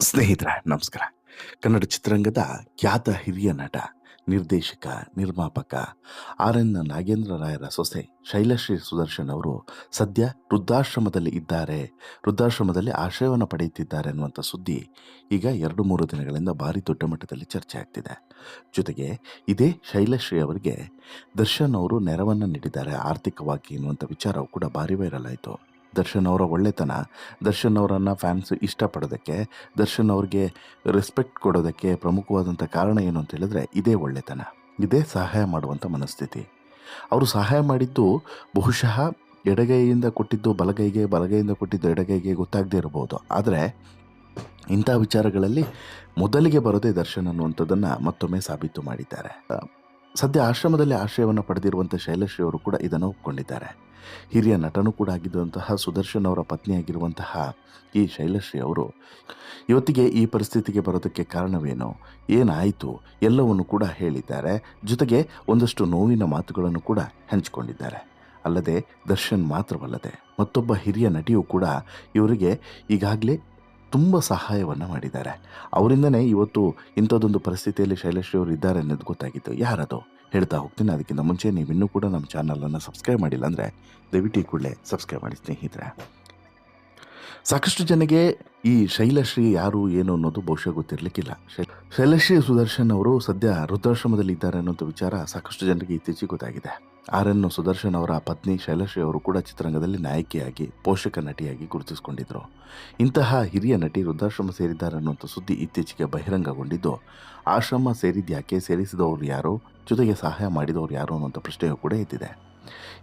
ಸ್ನೇಹಿತರೆ, ನಮಸ್ಕಾರ. ಕನ್ನಡ ಚಿತ್ರರಂಗದ ಖ್ಯಾತ ಹಿರಿಯ ನಟ, ನಿರ್ದೇಶಕ, ನಿರ್ಮಾಪಕ ಆರ್ ಎನ್ ನಾಗೇಂದ್ರ ರಾಯರ ಸೊಸೆ ಶೈಲಶ್ರೀ ಸುದರ್ಶನ್ ಅವರು ಸದ್ಯ ವೃದ್ಧಾಶ್ರಮದಲ್ಲಿ ಇದ್ದಾರೆ. ವೃದ್ಧಾಶ್ರಮದಲ್ಲಿ ಆಶ್ರಯವನ್ನು ಪಡೆಯುತ್ತಿದ್ದಾರೆ ಅನ್ನುವಂಥ ಸುದ್ದಿ ಈಗ ಎರಡು ಮೂರು ದಿನಗಳಿಂದ ಭಾರಿ ದೊಡ್ಡ ಮಟ್ಟದಲ್ಲಿ ಚರ್ಚೆ ಆಗ್ತಿದೆ. ಜೊತೆಗೆ ಇದೇ ಶೈಲಶ್ರೀ ಅವರಿಗೆ ದರ್ಶನ್ ಅವರು ನೆರವನ್ನು ನೀಡಿದ್ದಾರೆ ಆರ್ಥಿಕವಾಗಿ ಎನ್ನುವಂಥ ವಿಚಾರವು ಕೂಡ ಭಾರಿ ವೈರಲ್ ಆಯಿತು. ದರ್ಶನ್ ಅವರ ಒಳ್ಳೆತನ, ದರ್ಶನ್ ಅವರನ್ನು ಫ್ಯಾನ್ಸ್ ಇಷ್ಟಪಡೋದಕ್ಕೆ, ದರ್ಶನ್ ಅವ್ರಿಗೆ ರೆಸ್ಪೆಕ್ಟ್ ಕೊಡೋದಕ್ಕೆ ಪ್ರಮುಖವಾದಂಥ ಕಾರಣ ಏನು ಅಂತ ಹೇಳಿದ್ರೆ ಇದೇ ಒಳ್ಳೆತನ, ಇದೇ ಸಹಾಯ ಮಾಡುವಂಥ ಮನಸ್ಥಿತಿ. ಅವರು ಸಹಾಯ ಮಾಡಿದ್ದು ಬಹುಶಃ ಎಡಗೈಯಿಂದ ಕೊಟ್ಟಿದ್ದು ಬಲಗೈಗೆ, ಬಲಗೈಯಿಂದ ಕೊಟ್ಟಿದ್ದು ಎಡಗೈಗೆ ಗೊತ್ತಾಗದೇ ಇರಬಹುದು ಆದರೆ ಇಂಥ ವಿಚಾರಗಳಲ್ಲಿ ಮೊದಲಿಗೆ ಬರೋದೇ ದರ್ಶನ್ ಅನ್ನುವಂಥದ್ದನ್ನು ಮತ್ತೊಮ್ಮೆ ಸಾಬೀತು ಮಾಡಿದ್ದಾರೆ. ಸದ್ಯ ಆಶ್ರಮದಲ್ಲಿ ಆಶ್ರಯವನ್ನು ಪಡೆದಿರುವಂಥ ಶೈಲಶ್ರೀ ಅವರು ಕೂಡ ಇದನ್ನು ಒಪ್ಕೊಂಡಿದ್ದಾರೆ. ಹಿರಿಯ ನಟನೂ ಕೂಡ ಆಗಿದ್ದಂತಹ ಸುದರ್ಶನ್ ಅವರ ಪತ್ನಿಯಾಗಿರುವಂತಹ ಈ ಶೈಲಶ್ರೀ ಅವರು. ಇವತ್ತಿಗೆ ಈ ಪರಿಸ್ಥಿತಿಗೆ ಬರೋದಕ್ಕೆ ಕಾರಣವೇನು? ಏನಾಯಿತು? ಎಲ್ಲವನ್ನು ಕೂಡ ಹೇಳಿದ್ದಾರೆ. ಜೊತೆಗೆ ಒಂದಷ್ಟು ನೋವಿನ ಮಾತುಗಳನ್ನು ಕೂಡ ಹಂಚಿಕೊಂಡಿದ್ದಾರೆ. ಅಲ್ಲದೆ ದರ್ಶನ್ ಮಾತ್ರವಲ್ಲದೆ ಮತ್ತೊಬ್ಬ ಹಿರಿಯ ನಟಿಯೂ ಕೂಡ ಇವರಿಗೆ ಈಗಾಗಲೇ ತುಂಬ ಸಹಾಯವನ್ನು ಮಾಡಿದ್ದಾರೆ. ಅವರಿಂದನೇ ಇವತ್ತು ಇಂಥದ್ದೊಂದು ಪರಿಸ್ಥಿತಿಯಲ್ಲಿ ಶೈಲಶ್ರೀ ಅವರು ಇದ್ದಾರೆ ಅನ್ನೋದು ಗೊತ್ತಾಗಿತ್ತು. ಯಾರದು? ಹೇಳ್ತಾ ಹೋಗ್ತೀನಿ. ಅದಕ್ಕಿಂತ ಮುಂಚೆ ನೀವು ಇನ್ನೂ ಕೂಡ ನಮ್ಮ ಚಾನಲನ್ನು ಸಬ್ಸ್ಕ್ರೈಬ್ ಮಾಡಿಲ್ಲ ಅಂದರೆ ದಯವಿಟ್ಟು ಈ ಕೂಡಲೇ ಸಬ್ಸ್ಕ್ರೈಬ್ ಮಾಡಿ ಸ್ನೇಹಿತರೆ. ಸಾಕಷ್ಟು ಜನಗೆ ಈ ಶೈಲಶ್ರೀ ಯಾರು, ಏನು ಅನ್ನೋದು ಬಹುಶಃ ಗೊತ್ತಿರಲಿಕ್ಕಿಲ್ಲ. ಶೈಲಶ್ರೀ ಸುದರ್ಶನ್ ಅವರು ಸದ್ಯ ವೃದ್ಧಾಶ್ರಮದಲ್ಲಿ ಇದ್ದಾರೆ ಅನ್ನೋಂಥ ವಿಚಾರ ಸಾಕಷ್ಟು ಜನರಿಗೆ ಇತ್ತೀಚೆಗೆ ಗೊತ್ತಾಗಿದೆ. ಆರ್ ಎನ್ ಸುದರ್ಶನ್ ಅವರ ಪತ್ನಿ ಶೈಲಶ್ರೀ ಅವರು ಕೂಡ ಚಿತ್ರರಂಗದಲ್ಲಿ ನಾಯಕಿಯಾಗಿ, ಪೋಷಕ ನಟಿಯಾಗಿ ಗುರುತಿಸಿಕೊಂಡಿದ್ದರು ಇಂತಹ ಹಿರಿಯ ನಟಿ ವೃದ್ಧಾಶ್ರಮ ಸೇರಿದ್ದಾರೆ ಅನ್ನುವಂಥ ಸುದ್ದಿ ಇತ್ತೀಚೆಗೆ ಬಹಿರಂಗಗೊಂಡಿದ್ದು, ಆಶ್ರಮ ಸೇರಿದ್ಯಾಕೆ ಸೇರಿಸಿದವರು ಯಾರು, ಜೊತೆಗೆ ಸಹಾಯ ಮಾಡಿದವರು ಯಾರು ಅನ್ನುವಂಥ ಪ್ರಶ್ನೆಯೂ ಕೂಡ ಇದ್ದಿದೆ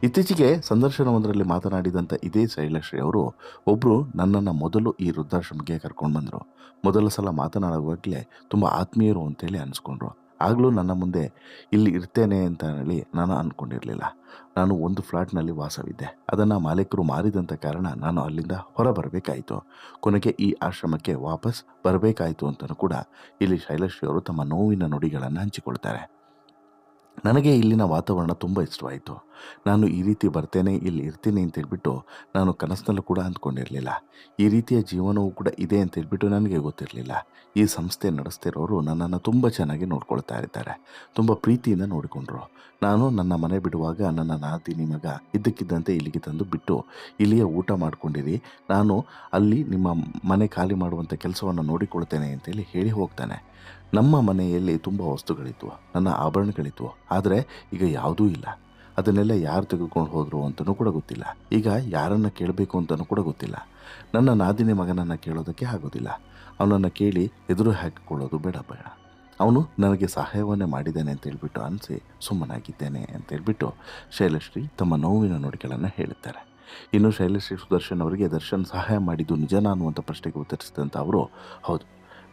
ಇತ್ತೀಚೆಗೆ ಸಂದರ್ಶನವೊಂದರಲ್ಲಿ ಮಾತನಾಡಿದಂಥ ಇದೇ ಶೈಲಶ್ರೀ ಅವರು ಒಬ್ಬರು ನನ್ನನ್ನು ಮೊದಲು ಈ ವೃದ್ಧಾಶ್ರಮಕ್ಕೆ ಕರ್ಕೊಂಡು ಬಂದರು. ಮೊದಲ ಸಲ ಮಾತನಾಡುವಾಗಲೇ ತುಂಬ ಆತ್ಮೀಯರು ಅಂತೇಳಿ ಅನಿಸ್ಕೊಂಡ್ರು. ಆಗಲೂ ನನ್ನ ಮುಂದೆ ಇಲ್ಲಿ ಇರ್ತೇನೆ ಅಂತ ಹೇಳಿ ನಾನು ಅಂದ್ಕೊಂಡಿರಲಿಲ್ಲ ನಾನು ಒಂದು ಫ್ಲಾಟ್ನಲ್ಲಿ ವಾಸವಿದ್ದೆ. ಅದನ್ನು ಮಾಲೀಕರು ಮಾರಿದಂಥ ಕಾರಣ ನಾನು ಅಲ್ಲಿಂದ ಹೊರ ಬರಬೇಕಾಯಿತು ಕೊನೆಗೆ ಈ ಆಶ್ರಮಕ್ಕೆ ವಾಪಸ್ ಬರಬೇಕಾಯಿತು ಅಂತಲೂ ಕೂಡ ಇಲ್ಲಿ ಶೈಲಶ್ರೀ ಅವರು ತಮ್ಮ ನೋವಿನ ನುಡಿಗಳನ್ನು ಹಂಚಿಕೊಳ್ತಾರೆ. ನನಗೆ ಇಲ್ಲಿನ ವಾತಾವರಣ ತುಂಬ ಇಷ್ಟವಾಯಿತು. ನಾನು ಈ ರೀತಿ ಬರ್ತೇನೆ, ಇಲ್ಲಿ ಇರ್ತೀನಿ ಅಂತ ಹೇಳ್ಬಿಟ್ಟು ನಾನು ಕನಸಿನಲ್ಲೂ ಕೂಡ ಅಂದ್ಕೊಂಡಿರಲಿಲ್ಲ. ಈ ರೀತಿಯ ಜೀವನವೂ ಕೂಡ ಇದೆ ಅಂತ ಹೇಳ್ಬಿಟ್ಟು ನನಗೆ ಗೊತ್ತಿರಲಿಲ್ಲ. ಈ ಸಂಸ್ಥೆ ನಡೆಸ್ತಿರೋರು ನನ್ನನ್ನು ತುಂಬ ಚೆನ್ನಾಗಿ ನೋಡ್ಕೊಳ್ತಾ ಇರ್ತಾರೆ ತುಂಬ ಪ್ರೀತಿಯಿಂದ ನೋಡಿಕೊಂಡ್ರು. ನಾನು ನನ್ನ ಮನೆ ಬಿಡುವಾಗ ನನ್ನ ನಾದಿನಿ ಮಗ ಇದ್ದಕ್ಕಿದ್ದಂತೆ ಇಲ್ಲಿಗೆ ತಂದು ಬಿಟ್ಟು ಇಲ್ಲಿಯೇ ಊಟ ಮಾಡ್ಕೊಂಡಿರಿ. ನಾನು ಅಲ್ಲಿ ನಿಮ್ಮ ಮನೆ ಖಾಲಿ ಮಾಡುವಂಥ ಕೆಲಸವನ್ನು ನೋಡಿಕೊಳ್ತೇನೆ ಅಂತೇಳಿ ಹೇಳಿ ಹೋಗ್ತಾನೆ. ನಮ್ಮ ಮನೆಯಲ್ಲಿ ತುಂಬ ವಸ್ತುಗಳಿತ್ತು ನನ್ನ ಆಭರಣಗಳಿತ್ತು ಆದರೆ ಈಗ ಯಾವುದೂ ಇಲ್ಲ. ಅದನ್ನೆಲ್ಲ ಯಾರು ತೆಗೆದುಕೊಂಡು ಹೋದರು ಅಂತಲೂ ಕೂಡ ಗೊತ್ತಿಲ್ಲ. ಈಗ ಯಾರನ್ನು ಕೇಳಬೇಕು ಅಂತಲೂ ಕೂಡ ಗೊತ್ತಿಲ್ಲ. ನನ್ನ ನಾದಿನಿ ಮಗನನ್ನು ಕೇಳೋದಕ್ಕೆ ಆಗೋದಿಲ್ಲ. ಅವನನ್ನು ಕೇಳಿ ಎದುರು ಹಾಕಿಕೊಳ್ಳೋದು ಬೇಡ ಬೇಡ ಅವನು ನನಗೆ ಸಹಾಯವನ್ನೇ ಮಾಡಿದ್ದಾನೆ ಅಂತ ಹೇಳಿಬಿಟ್ಟು ಅನಿಸಿ ಸುಮ್ಮನಾಗಿದ್ದೇನೆ ಅಂತ ಹೇಳಿಬಿಟ್ಟು ಶೈಲಶ್ರೀ ತಮ್ಮ ನೋವಿನ ನುಡಿಗಳನ್ನು ಹೇಳುತ್ತಾರೆ. ಇನ್ನು ಶೈಲಶ್ರೀ ಸುದರ್ಶನ್ ಅವರಿಗೆ ದರ್ಶನ್ ಸಹಾಯ ಮಾಡಿದ್ದು ನಿಜನಾ ಅನ್ನುವಂಥ ಪ್ರಶ್ನೆಗೆ ಉತ್ತರಿಸಿದಂಥ ಅವರು, ಹೌದು,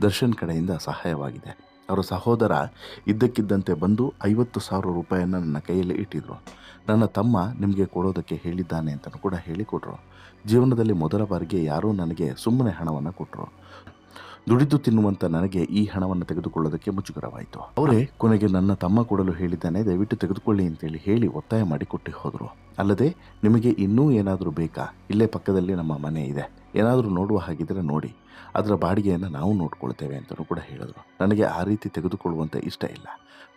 ದರ್ಶನ್ ಕಡೆಯಿಂದ ಸಹಾಯವಾಗಿದೆ. ಅವರ ಸಹೋದರ ಇದ್ದಕ್ಕಿದ್ದಂತೆ ಬಂದು ಐವತ್ತು ಸಾವಿರ ರೂಪಾಯಿಯನ್ನು ನನ್ನ ಕೈಯಲ್ಲಿ ಇಟ್ಟಿದ್ರು. ನನ್ನ ತಮ್ಮ ನಿಮಗೆ ಕೊಡೋದಕ್ಕೆ ಹೇಳಿದ್ದಾನೆ ಅಂತಲೂ ಕೂಡ ಹೇಳಿಕೊಟ್ರು. ಜೀವನದಲ್ಲಿ ಮೊದಲ ಬಾರಿಗೆ ಯಾರೋ ನನಗೆ ಸುಮ್ಮನೆ ಹಣವನ್ನು ಕೊಟ್ಟರು ದುಡಿದು ತಿನ್ನುವಂಥ ನನಗೆ ಈ ಹಣವನ್ನು ತೆಗೆದುಕೊಳ್ಳೋದಕ್ಕೆ ಮುಜುಗರವಾಯಿತು. ಅವರೇ ಕೊನೆಗೆ ನನ್ನ ತಮ್ಮ ಕೊಡಲು ಹೇಳಿದ್ದಾನೆ, ದಯವಿಟ್ಟು ತೆಗೆದುಕೊಳ್ಳಿ ಅಂತೇಳಿ ಹೇಳಿ ಒತ್ತಾಯ ಮಾಡಿ ಕೊಟ್ಟು ಹೋದರು. ಅಲ್ಲದೆ, ನಿಮಗೆ ಇನ್ನೂ ಏನಾದರೂ ಬೇಕಾ? ಇಲ್ಲೇ ಪಕ್ಕದಲ್ಲಿ ನಮ್ಮ ಮನೆ ಇದೆ. ಏನಾದರೂ ನೋಡುವ ಹಾಗಿದ್ರೆ ನೋಡಿ. ಅದರ ಬಾಡಿಗೆಯನ್ನು ನಾವು ನೋಡ್ಕೊಳ್ತೇವೆ ಅಂತಲೂ ಕೂಡ ಹೇಳಿದ್ರು. ನನಗೆ ಆ ರೀತಿ ತೆಗೆದುಕೊಳ್ಳುವಂಥ ಇಷ್ಟ ಇಲ್ಲ.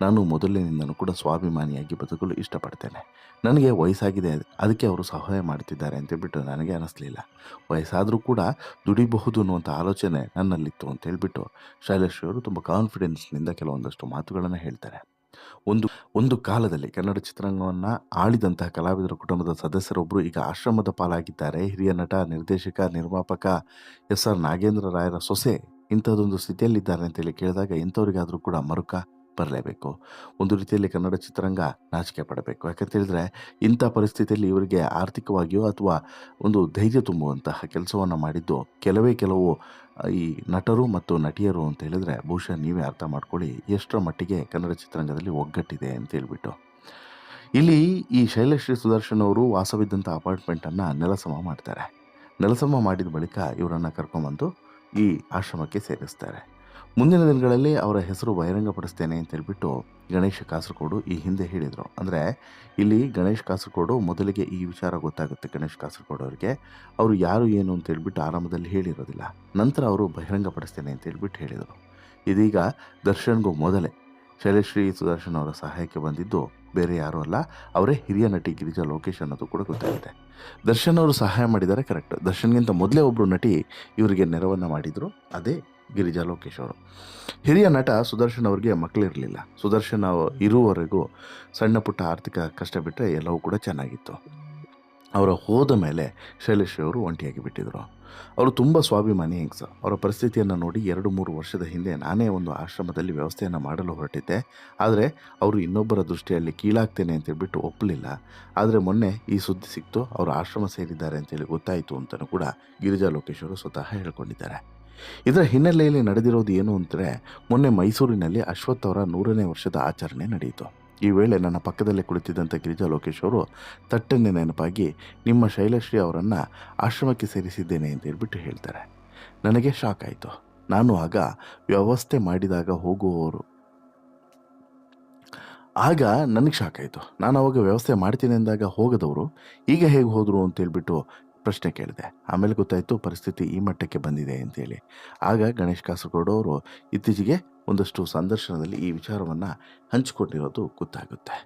ನಾನು ಮೊದಲಿನಿಂದಲೂ ಕೂಡ ಸ್ವಾಭಿಮಾನಿಯಾಗಿ ಬದುಕಲು ಇಷ್ಟಪಡ್ತೇನೆ. ನನಗೆ ವಯಸ್ಸಾಗಿದೆ, ಅದಕ್ಕೆ ಅವರು ಸಹಾಯ ಮಾಡ್ತಿದ್ದಾರೆ ಅಂತೇಳ್ಬಿಟ್ಟು ನನಗೆ ಅನ್ನಿಸ್ಲಿಲ್ಲ ವಯಸ್ಸಾದರೂ ಕೂಡ ದುಡಿಬಹುದು ಅನ್ನುವಂಥ ಆಲೋಚನೆ ನನ್ನಲ್ಲಿತ್ತು ಅಂತ ಹೇಳಿಬಿಟ್ಟು ಶೈಲೇಶ್ ಅವರು ತುಂಬ ಕಾನ್ಫಿಡೆನ್ಸ್ನಿಂದ ಕೆಲವೊಂದಷ್ಟು ಮಾತುಗಳನ್ನು ಹೇಳ್ತಾರೆ. ಒಂದು ಒಂದು ಕಾಲದಲ್ಲಿ ಕನ್ನಡ ಚಿತ್ರರಂಗವನ್ನು ಆಳಿದಂತಹ ಕಲಾವಿದರ ಕುಟುಂಬದ ಸದಸ್ಯರೊಬ್ಬರು ಈಗ ಆಶ್ರಮದ ಪಾಲಾಗಿದ್ದಾರೆ. ಹಿರಿಯ ನಟ, ನಿರ್ದೇಶಕ, ನಿರ್ಮಾಪಕ ಎಸ್ ಆರ್ ನಾಗೇಂದ್ರ ರಾಯರ ಸೊಸೆ ಇಂಥದ್ದೊಂದು ಸ್ಥಿತಿಯಲ್ಲಿದ್ದಾರೆ ಅಂತೇಳಿ ಕೇಳಿದಾಗ ಇಂಥವರಿಗಾದರೂ ಕೂಡ ಮರುಕ ಬರಲೇಬೇಕು. ಒಂದು ರೀತಿಯಲ್ಲಿ ಕನ್ನಡ ಚಿತ್ರರಂಗ ನಾಚಿಕೆ ಪಡಬೇಕು. ಯಾಕಂತ ಹೇಳಿದ್ರೆ ಇಂಥ ಪರಿಸ್ಥಿತಿಯಲ್ಲಿ ಇವರಿಗೆ ಆರ್ಥಿಕವಾಗಿಯೋ ಅಥವಾ ಒಂದು ಧೈರ್ಯ ತುಂಬುವಂತಹ ಕೆಲಸವನ್ನು ಮಾಡಿದ್ದು ಕೆಲವೇ ಕೆಲವು ಈ ನಟರು ಮತ್ತು ನಟಿಯರು ಅಂತ ಹೇಳಿದ್ರೆ ಬಹುಶಃ ನೀವೇ ಅರ್ಥ ಮಾಡ್ಕೊಳ್ಳಿ ಎಷ್ಟರ ಮಟ್ಟಿಗೆ ಕನ್ನಡ ಚಿತ್ರರಂಗದಲ್ಲಿ ಒಗ್ಗಟ್ಟಿದೆ ಅಂತ ಹೇಳ್ಬಿಟ್ಟು. ಇಲ್ಲಿ ಈ ಶೈಲಶ್ರೀ ಸುದರ್ಶನ್ ಅವರು ವಾಸವಿದ್ದಂಥ ಅಪಾರ್ಟ್ಮೆಂಟನ್ನು ನೆಲಸಮ ಮಾಡ್ತಾರೆ. ನೆಲಸಮ ಮಾಡಿದ ಬಳಿಕ ಇವರನ್ನು ಕರ್ಕೊಂಬಂದು ಈ ಆಶ್ರಮಕ್ಕೆ ಸೇರಿಸ್ತಾರೆ. ಮುಂದಿನ ದಿನಗಳಲ್ಲಿ ಅವರ ಹೆಸರು ಬಹಿರಂಗಪಡಿಸ್ತೇನೆ ಅಂತ ಹೇಳ್ಬಿಟ್ಟು ಗಣೇಶ್ ಕಾಸರಗೋಡು ಈ ಹಿಂದೆ ಹೇಳಿದರು. ಅಂದರೆ ಇಲ್ಲಿ ಗಣೇಶ್ ಕಾಸರಗೋಡು ಮೊದಲಿಗೆ ಈ ವಿಚಾರ ಗೊತ್ತಾಗುತ್ತೆ ಗಣೇಶ್ ಕಾಸರಗೋಡು ಅವರಿಗೆ. ಅವರು ಯಾರು ಏನು ಅಂತ ಹೇಳ್ಬಿಟ್ಟು ಆರಂಭದಲ್ಲಿ ಹೇಳಿರೋದಿಲ್ಲ. ನಂತರ ಅವರು ಬಹಿರಂಗಪಡಿಸ್ತೇನೆ ಅಂತ ಹೇಳ್ಬಿಟ್ಟು ಹೇಳಿದರು. ಇದೀಗ ದರ್ಶನ್ಗೂ ಮೊದಲೇ ಶೈಲಶ್ರೀ ಸುದರ್ಶನ್ ಅವರ ಸಹಾಯಕ್ಕೆ ಬಂದಿದ್ದು ಬೇರೆ ಯಾರೂ ಅಲ್ಲ, ಅವರೇ ಹಿರಿಯ ನಟಿ ಗಿರಿಜಾ ಲೋಕೇಶ್ ಅನ್ನೋದು ಕೂಡ ಗೊತ್ತಾಗಿದೆ. ದರ್ಶನ್ ಅವರು ಸಹಾಯ ಮಾಡಿದ್ದಾರೆ ಕರೆಕ್ಟ್ ದರ್ಶನ್ಗಿಂತ ಮೊದಲೇ ಒಬ್ಬರು ನಟಿ ಇವರಿಗೆ ನೆರವನ್ನು ಮಾಡಿದರು, ಅದೇ ಗಿರಿಜಾ ಲೋಕೇಶ್ ಅವರು. ಹಿರಿಯ ನಟ ಸುದರ್ಶನ್ ಅವರಿಗೆ ಮಕ್ಕಳಿರಲಿಲ್ಲ ಸುದರ್ಶನ್ ಇರುವವರೆಗೂ ಸಣ್ಣ ಪುಟ್ಟ ಆರ್ಥಿಕ ಕಷ್ಟ ಬಿಟ್ಟರೆ ಎಲ್ಲವೂ ಕೂಡ ಚೆನ್ನಾಗಿತ್ತು. ಅವರ ಹೋದ ಮೇಲೆ ಶೈಲೇಶ್ ಅವರು ಒಂಟಿಯಾಗಿ ಬಿಟ್ಟಿದ್ರು. ಅವರು ತುಂಬ ಸ್ವಾಭಿಮಾನಿ ಹೆಂಗ್ಸ. ಅವರ ಪರಿಸ್ಥಿತಿಯನ್ನು ನೋಡಿ ಎರಡು ಮೂರು ವರ್ಷದ ಹಿಂದೆ ನಾನೇ ಒಂದು ಆಶ್ರಮದಲ್ಲಿ ವ್ಯವಸ್ಥೆಯನ್ನು ಮಾಡಲು ಹೊರಟಿದ್ದೆ. ಆದರೆ ಅವರು ಇನ್ನೊಬ್ಬರ ದೃಷ್ಟಿಯಲ್ಲಿ ಕೀಳಾಗ್ತೇನೆ ಅಂತ ಹೇಳ್ಬಿಟ್ಟು ಒಪ್ಪಲಿಲ್ಲ ಆದರೆ ಮೊನ್ನೆ ಈ ಸುದ್ದಿ ಸಿಕ್ತು, ಅವರು ಆಶ್ರಮ ಸೇರಿದ್ದಾರೆ ಅಂತೇಳಿ ಗೊತ್ತಾಯಿತು ಅಂತಲೂ ಕೂಡ ಗಿರಿಜಾ ಲೋಕೇಶ್ ಅವರು ಸ್ವತಃ ಹೇಳ್ಕೊಂಡಿದ್ದಾರೆ. ಇದರ ಹಿನ್ನೆಲೆಯಲ್ಲಿ ನಡೆದಿರೋದು ಏನು ಅಂದರೆ, ಮೊನ್ನೆ ಮೈಸೂರಿನಲ್ಲಿ ಅಶ್ವಥ್ ಅವರ ನೂರನೇ ವರ್ಷದ ಆಚರಣೆ ನಡೆಯಿತು. ಈ ವೇಳೆ ನನ್ನ ಪಕ್ಕದಲ್ಲೇ ಕುಳಿತಿದ್ದಂಥ ಗಿರಿಜಾ ಲೋಕೇಶ್ ಅವರು ತಟ್ಟನ್ನೇ ನೆನಪಾಗಿ ನಿಮ್ಮ ಶೈಲಶ್ರೀ ಅವರನ್ನು ಆಶ್ರಮಕ್ಕೆ ಸೇರಿಸಿದ್ದೇನೆ ಅಂತ ಹೇಳ್ಬಿಟ್ಟು ಹೇಳ್ತಾರೆ. ನನಗೆ ಶಾಕ್ ಆಯಿತು. ನಾನು ಆಗ ವ್ಯವಸ್ಥೆ ಮಾಡಿದಾಗ ಹೋಗುವವರು. ಆಗ ನನಗೆ ಶಾಕ್ ಆಯಿತು. ನಾನು ಅವಾಗ ವ್ಯವಸ್ಥೆ ಮಾಡ್ತೀನಿ ಅಂದಾಗ ಹೋಗದವರು ಈಗ ಹೇಗೆ ಹೋದರು ಅಂತ ಹೇಳಿಬಿಟ್ಟು ಪ್ರಶ್ನೆ ಕೇಳಿದೆ. ಆಮೇಲೆ ಗೊತ್ತಾಯಿತು ಪರಿಸ್ಥಿತಿ ಈ ಮಟ್ಟಕ್ಕೆ ಬಂದಿದೆ ಅಂತೇಳಿ ಆಗ ಗಣೇಶ್ ಕಾಸರಗೋಡು ಅವರು ಇತ್ತೀಚೆಗೆ ಒಂದಷ್ಟು ಸಂದರ್ಶನದಲ್ಲಿ ಈ ವಿಚಾರವನ್ನು ಹಂಚಿಕೊಂಡಿರೋದು ಗೊತ್ತಾಗುತ್ತೆ.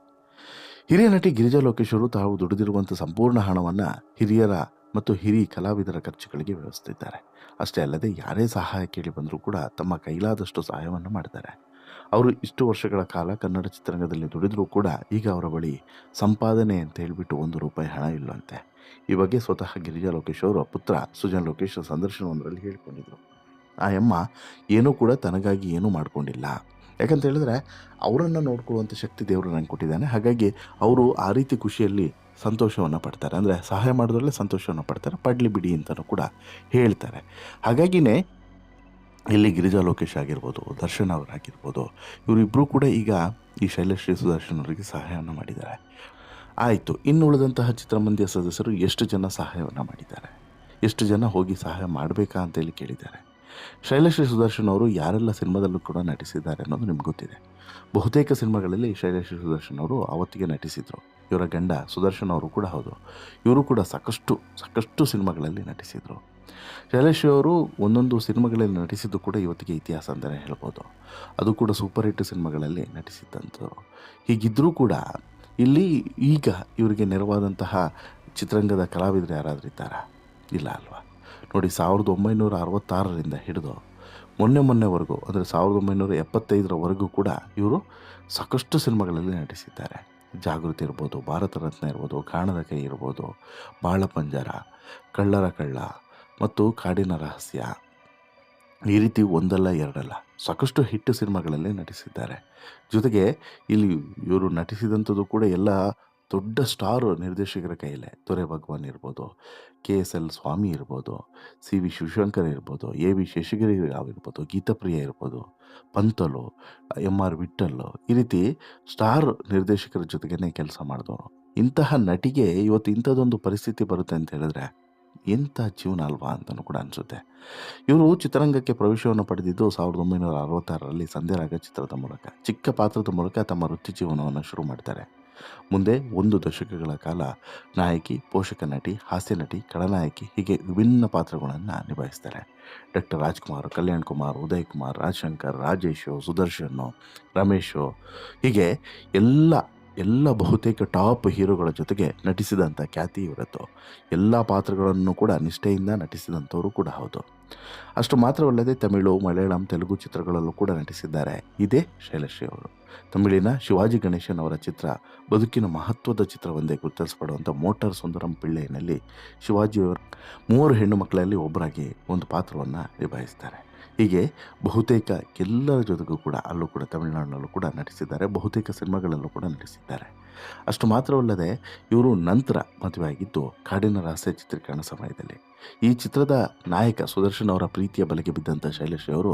ಹಿರಿಯ ನಟಿ ಗಿರಿಜಾ ಲೋಕೇಶ್ ಅವರು ತಾವು ದುಡಿದಿರುವಂಥ ಸಂಪೂರ್ಣ ಹಣವನ್ನು ಹಿರಿಯರ ಮತ್ತು ಹಿರಿಯ ಕಲಾವಿದರ ಖರ್ಚುಗಳಿಗೆ ವ್ಯವಸ್ಥಿದ್ದಾರೆ. ಅಷ್ಟೇ ಅಲ್ಲದೆ ಯಾರೇ ಸಹಾಯ ಕೇಳಿ ಬಂದರೂ ಕೂಡ ತಮ್ಮ ಕೈಲಾದಷ್ಟು ಸಹಾಯವನ್ನು ಮಾಡ್ತಾರೆ ಅವರು ಇಷ್ಟು ವರ್ಷಗಳ ಕಾಲ ಕನ್ನಡ ಚಿತ್ರರಂಗದಲ್ಲಿ ದುಡಿದರೂ ಕೂಡ ಈಗ ಅವರ ಬಳಿ ಸಂಪಾದನೆ ಅಂತ ಹೇಳಿಬಿಟ್ಟು ಒಂದು ರೂಪಾಯಿ ಹಣ ಇಲ್ಲವಂತೆ ಈ ಬಗ್ಗೆ ಸ್ವತಃ ಗಿರಿಜಾ ಲೋಕೇಶ್ ಅವರು ಪುತ್ರ ಸುಜನ್ ಲೋಕೇಶ್ ಸಂದರ್ಶನವೊಂದರಲ್ಲಿ ಹೇಳಿಕೊಂಡಿದ್ರು. ಆ ಅಮ್ಮ ಏನೂ ಕೂಡ ತನಗಾಗಿ ಏನೂ ಮಾಡಿಕೊಂಡಿಲ್ಲ. ಯಾಕಂತ ಹೇಳಿದ್ರೆ ಅವರನ್ನು ನೋಡ್ಕೊಳ್ಳುವಂಥ ಶಕ್ತಿ ದೇವರು ನಂಗೆ ಕೊಟ್ಟಿದ್ದಾನೆ. ಹಾಗಾಗಿ ಅವರು ಆ ರೀತಿ ಖುಷಿಯಲ್ಲಿ ಸಂತೋಷವನ್ನು ಪಡ್ತಾರೆ. ಅಂದರೆ ಸಹಾಯ ಮಾಡೋದ್ರಲ್ಲೇ ಸಂತೋಷವನ್ನು ಪಡ್ತಾರೆ. ಪಡ್ಲಿ ಬಿಡಿ ಅಂತಲೂ ಕೂಡ ಹೇಳ್ತಾರೆ. ಹಾಗಾಗಿನೇ ಇಲ್ಲಿ ಗಿರಿಜಾ ಲೋಕೇಶ್ ಆಗಿರ್ಬೋದು, ದರ್ಶನ್ ಅವರಾಗಿರ್ಬೋದು ಇವರಿಬ್ಬರೂ ಕೂಡ ಈಗ ಈ ಶೈಲಶ್ರೀ ಸುದರ್ಶನ್ ಅವರಿಗೆ ಸಹಾಯವನ್ನು ಮಾಡಿದ್ದಾರೆ. ಆಯಿತು ಇನ್ನು ಉಳಿದಂತಹ ಚಿತ್ರಮಂದಿರ ಸದಸ್ಯರು ಎಷ್ಟು ಜನ ಸಹಾಯವನ್ನು ಮಾಡಿದ್ದಾರೆ? ಎಷ್ಟು ಜನ ಹೋಗಿ ಸಹಾಯ ಮಾಡಬೇಕಾ ಅಂತೇಳಿ ಕೇಳಿದ್ದಾರೆ. ಶೈಲಶ್ರೀ ಸುದರ್ಶನ್ ಅವರು ಯಾರೆಲ್ಲ ಸಿನಿಮಾದಲ್ಲೂ ಕೂಡ ನಟಿಸಿದ್ದಾರೆ ಅನ್ನೋದು ನಿಮ್ಗೆ ಗೊತ್ತಿದೆ. ಬಹುತೇಕ ಸಿನಿಮಾಗಳಲ್ಲಿ ಶೈಲಶ್ರೀ ಸುದರ್ಶನ್ ಅವರು ಅವತ್ತಿಗೆ ನಟಿಸಿದರು. ಇವರ ಗಂಡ ಸುದರ್ಶನ್ ಅವರು ಕೂಡ ಹೌದು. ಇವರು ಕೂಡ ಸಾಕಷ್ಟು ಸಾಕಷ್ಟು ಸಿನಿಮಾಗಳಲ್ಲಿ ನಟಿಸಿದರು. ಶೈಲಶ್ರೀ ಅವರು ಒಂದೊಂದು ಸಿನಿಮಾಗಳಲ್ಲಿ ನಟಿಸಿದ್ದು ಕೂಡ ಇವತ್ತಿಗೆ ಇತಿಹಾಸ ಅಂತಲೇ ಹೇಳ್ಬೋದು. ಅದು ಕೂಡ ಸೂಪರ್ ಹಿಟ್ ಸಿನಿಮಾಗಳಲ್ಲಿ ನಟಿಸಿದ್ದಂಥವ್ರು. ಹೀಗಿದ್ದರೂ ಕೂಡ ಇಲ್ಲಿ ಈಗ ಇವರಿಗೆ ನೆರವಾದಂತಹ ಚಿತ್ರರಂಗದ ಕಲಾವಿದರು ಯಾರಾದರೂ ಇದ್ದಾರಾ? ಇಲ್ಲ ಅಲ್ವಾ? ನೋಡಿ, ಸಾವಿರದ ಒಂಬೈನೂರ ಅರವತ್ತಾರರಿಂದ ಹಿಡಿದು ಮೊನ್ನೆ ಮೊನ್ನೆವರೆಗೂ, ಅಂದರೆ ಸಾವಿರದ ಒಂಬೈನೂರ ಎಪ್ಪತ್ತೈದರವರೆಗೂ ಕೂಡ ಇವರು ಸಾಕಷ್ಟು ಸಿನಿಮಾಗಳಲ್ಲಿ ನಟಿಸಿದ್ದಾರೆ. ಜಾಗೃತಿ ಇರ್ಬೋದು, ಭಾರತ ರತ್ನ ಇರ್ಬೋದು ಕಾಣದ ಕೈ ಇರ್ಬೋದು, ಬಾಳ ಪಂಜರ, ಕಳ್ಳರ ಕಳ್ಳ ಮತ್ತು ಕಾಡಿನ ರಹಸ್ಯ. ಈ ರೀತಿ ಒಂದಲ್ಲ ಎರಡಲ್ಲ, ಸಾಕಷ್ಟು ಹಿಟ್ಟು ಸಿನಿಮಾಗಳಲ್ಲಿ ನಟಿಸಿದ್ದಾರೆ. ಜೊತೆಗೆ ಇಲ್ಲಿ ಇವರು ನಟಿಸಿದಂಥದ್ದು ಕೂಡ ಎಲ್ಲ ದೊಡ್ಡ ಸ್ಟಾರ್ ನಿರ್ದೇಶಕರ ಕೈಯಲ್ಲೇ ತೊರೆ ಭಗವಾನ್ ಇರ್ಬೋದು, ಕೆ ಎಸ್ ಎಲ್ ಸ್ವಾಮಿ ಇರ್ಬೋದು, ಸಿ ವಿ ಶಿವಶಂಕರ್ ಇರ್ಬೋದು, ಎ ವಿ ಶೇಷಗಿರಿ ರಾವ್ ಇರ್ಬೋದು, ಗೀತಪ್ರಿಯ ಇರ್ಬೋದು, ಪಂತಲು ಎಂ ಆರ್ ವಿಠಲ್ಲು ಈ ರೀತಿ ಸ್ಟಾರ್ ನಿರ್ದೇಶಕರ ಜೊತೆಗೇ ಕೆಲಸ ಮಾಡಿದವರು. ಇಂತಹ ನಟಿಗೆ ಇವತ್ತು ಇಂಥದ್ದೊಂದು ಪರಿಸ್ಥಿತಿ ಬರುತ್ತೆ ಅಂತ ಹೇಳಿದ್ರೆ ಎಂಥ ಜೀವನ ಅಲ್ವಾ ಅಂತಲೂ ಕೂಡ ಅನಿಸುತ್ತೆ. ಇವರು ಚಿತ್ರರಂಗಕ್ಕೆ ಪ್ರವೇಶವನ್ನು ಪಡೆದಿದ್ದು ಸಾವಿರದ ಒಂಬೈನೂರ ಅರವತ್ತಾರರಲ್ಲಿ ಸಂಧ್ಯರಾಗ ಚಿತ್ರದ ಮೂಲಕ, ಚಿಕ್ಕ ಪಾತ್ರದ ಮೂಲಕ ತಮ್ಮ ವೃತ್ತಿ ಜೀವನವನ್ನು ಶುರು ಮಾಡ್ತಾರೆ. ಮುಂದೆ ಒಂದು ದಶಕಗಳ ಕಾಲ ನಾಯಕಿ, ಪೋಷಕ ನಟಿ, ಹಾಸ್ಯ ನಟಿ, ಖಳನಾಯಕಿ ಹೀಗೆ ವಿಭಿನ್ನ ಪಾತ್ರಗಳನ್ನು ನಿಭಾಯಿಸ್ತಾರೆ. ಡಾಕ್ಟರ್ ರಾಜ್ಕುಮಾರ್, ಕಲ್ಯಾಣ್ ಕುಮಾರ್, ಉದಯ್ ಕುಮಾರ್ ರಾಜಶಂಕರ್ ರಾಜೇಶು ಸುದರ್ಶನು, ರಮೇಶು ಹೀಗೆ ಎಲ್ಲ ಎಲ್ಲ ಬಹುತೇಕ ಟಾಪ್ ಹೀರೋಗಳ ಜೊತೆಗೆ ನಟಿಸಿದಂಥ ಖ್ಯಾತಿ ಇವರದ್ದು. ಎಲ್ಲ ಪಾತ್ರಗಳನ್ನು ಕೂಡ ನಿಷ್ಠೆಯಿಂದ ನಟಿಸಿದಂಥವರು ಕೂಡ ಹೌದು. ಅಷ್ಟು ಮಾತ್ರವಲ್ಲದೆ ತಮಿಳು, ಮಲಯಾಳಂ, ತೆಲುಗು ಚಿತ್ರಗಳಲ್ಲೂ ಕೂಡ ನಟಿಸಿದ್ದಾರೆ. ಇದೇ ಶೈಲಶ್ರೀ ಅವರು. ತಮಿಳಿನ ಶಿವಾಜಿ ಗಣೇಶನ್ ಅವರ ಚಿತ್ರ ಬದುಕಿನ ಮಹತ್ವದ ಚಿತ್ರವೊಂದೇ ಗುರುತಿಸಲ್ಪಡುವಂಥ ಮೋಟಾರ್ ಸುಂದರಂ ಪಿಳ್ಳೆಯಲ್ಲಿ ಶಿವಾಜಿಯವರು ಮೂವರು ಹೆಣ್ಣು ಮಕ್ಕಳಲ್ಲಿ ಒಬ್ಬರಾಗಿ ಒಂದು ಪಾತ್ರವನ್ನು ನಿಭಾಯಿಸ್ತಾರೆ. ಹೀಗೆ ಬಹುತೇಕ ಎಲ್ಲರ ಜೊತೆಗೂ ಕೂಡ, ಅಲ್ಲೂ ಕೂಡ ತಮಿಳುನಾಡಿನಲ್ಲೂ ಕೂಡ ನಟಿಸಿದ್ದಾರೆ, ಬಹುತೇಕ ಸಿನಿಮಾಗಳಲ್ಲೂ ಕೂಡ ನಟಿಸಿದ್ದಾರೆ. ಅಷ್ಟು ಮಾತ್ರವಲ್ಲದೆ ಇವರು ನಂತರ ಮದುವೆಯಾಗಿದ್ದು ಕಾಡಿನ ರಹಸ್ಯ ಚಿತ್ರೀಕರಣ ಸಮಯದಲ್ಲಿ. ಈ ಚಿತ್ರದ ನಾಯಕ ಸುದರ್ಶನ್ ಅವರ ಪ್ರೀತಿಯ ಬಲೆಗೆ ಬಿದ್ದಂಥ ಶೈಲೇಶ್ ಅವರು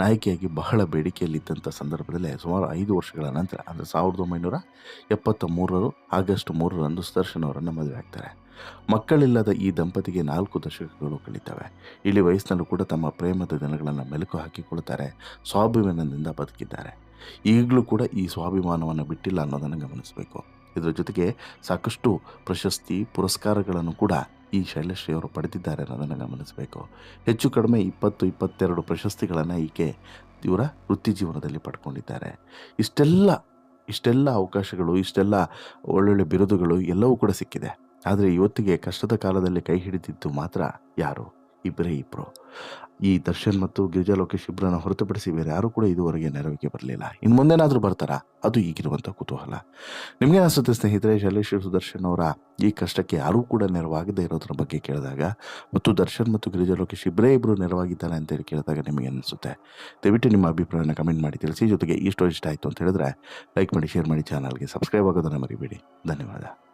ನಾಯಕಿಯಾಗಿ ಬಹಳ ಬೇಡಿಕೆಯಲ್ಲಿದ್ದಂಥ ಸಂದರ್ಭದಲ್ಲಿ ಸುಮಾರು ಐದು ವರ್ಷಗಳ ನಂತರ, ಅಂದರೆ ಸಾವಿರದ ಒಂಬೈನೂರ ಎಪ್ಪತ್ತ ಮೂರರು ಆಗಸ್ಟ್ ಮೂರರಂದು ಸುದರ್ಶನ್ ಅವರನ್ನು ಮದುವೆ ಆಗ್ತಾರೆ ಮಕ್ಕಳಿಲ್ಲದ ಈ ದಂಪತಿಗೆ ನಾಲ್ಕು ದಶಕಗಳು ಕಳೀತವೆ. ಇಳಿ ವಯಸ್ಸಿನಲ್ಲೂ ಕೂಡ ತಮ್ಮ ಪ್ರೇಮದ ದಿನಗಳನ್ನು ಮೆಲುಕು ಹಾಕಿಕೊಳ್ತಾರೆ, ಸ್ವಾಭಿಮಾನದಿಂದ ಬದುಕಿದ್ದಾರೆ. ಈಗಲೂ ಕೂಡ ಈ ಸ್ವಾಭಿಮಾನವನ್ನು ಬಿಟ್ಟಿಲ್ಲ ಅನ್ನೋದನ್ನು ಗಮನಿಸಬೇಕು. ಇದರ ಜೊತೆಗೆ ಸಾಕಷ್ಟು ಪ್ರಶಸ್ತಿ, ಪುರಸ್ಕಾರಗಳನ್ನು ಕೂಡ ಈ ಶೈಲಶ್ರೀ ಅವರು ಪಡೆದಿದ್ದಾರೆ ಅನ್ನೋದನ್ನು ಗಮನಿಸಬೇಕು. ಹೆಚ್ಚು ಕಡಿಮೆ ಇಪ್ಪತ್ತು, ಇಪ್ಪತ್ತೆರಡು ಪ್ರಶಸ್ತಿಗಳನ್ನು ಈಕೆ ಇವರ ವೃತ್ತಿ ಜೀವನದಲ್ಲಿ ಪಡ್ಕೊಂಡಿದ್ದಾರೆ. ಇಷ್ಟೆಲ್ಲ ಇಷ್ಟೆಲ್ಲ ಅವಕಾಶಗಳು, ಇಷ್ಟೆಲ್ಲ ಒಳ್ಳೊಳ್ಳೆ ಬಿರುದುಗಳು ಎಲ್ಲವೂ ಕೂಡ ಸಿಕ್ಕಿದೆ. ಆದರೆ ಇವತ್ತಿಗೆ ಕಷ್ಟದ ಕಾಲದಲ್ಲಿ ಕೈ ಹಿಡಿದಿದ್ದು ಮಾತ್ರ ಯಾರು? ಇಬ್ಬರೇ ಇಬ್ಬರು ಈ ದರ್ಶನ್ ಮತ್ತು ಗಿರಿಜಾ ಲೋಕೇಶ್ ಇಬ್ಬರನ್ನ ಹೊರತುಪಡಿಸಿ ಬೇರೆ ಯಾರು ಕೂಡ ಇದುವರೆಗೆ ನೆರವಿಗೆ ಬರಲಿಲ್ಲ. ಇನ್ನು ಮುಂದೇನಾದರೂ ಬರ್ತಾರಾ? ಅದು ಈಗಿರುವಂಥ ಕುತೂಹಲ. ನಿಮಗೆ ಅನಿಸುತ್ತೆ ಸ್ನೇಹಿತರೆ, ಶೈಲೇಶ್ ಸುದರ್ಶನ್ ಅವರ ಈ ಕಷ್ಟಕ್ಕೆ ಯಾರೂ ಕೂಡ ನೆರವಾಗದೇ ಇರೋದ್ರ ಬಗ್ಗೆ ಕೇಳಿದಾಗ, ಮತ್ತು ದರ್ಶನ್ ಮತ್ತು ಗಿರಿಜಾ ಲೋಕೇಶ್ ಇಬ್ಬರೇ ಇಬ್ಬರು ನೆರವಾಗಿದ್ದಾರೆ ಅಂತೇಳಿ ಕೇಳಿದಾಗ ನಿಮಗೆ ಅನಿಸುತ್ತೆ. ದಯವಿಟ್ಟು ನಿಮ್ಮ ಅಭಿಪ್ರಾಯನ ಕಮೆಂಟ್ ಮಾಡಿ ತಿಳಿಸಿ. ಜೊತೆಗೆ ಈ ಇಷ್ಟ ಆಯಿತು ಅಂತ ಹೇಳಿದ್ರೆ, ಲೈಕ್ ಮಾಡಿ, ಶೇರ್ ಮಾಡಿ, ಚಾನಲ್ಗೆ ಸಬ್ಸ್ಕ್ರೈಬ್ ಆಗೋದನ್ನು ಮರಿಬೇಡಿ. ಧನ್ಯವಾದ.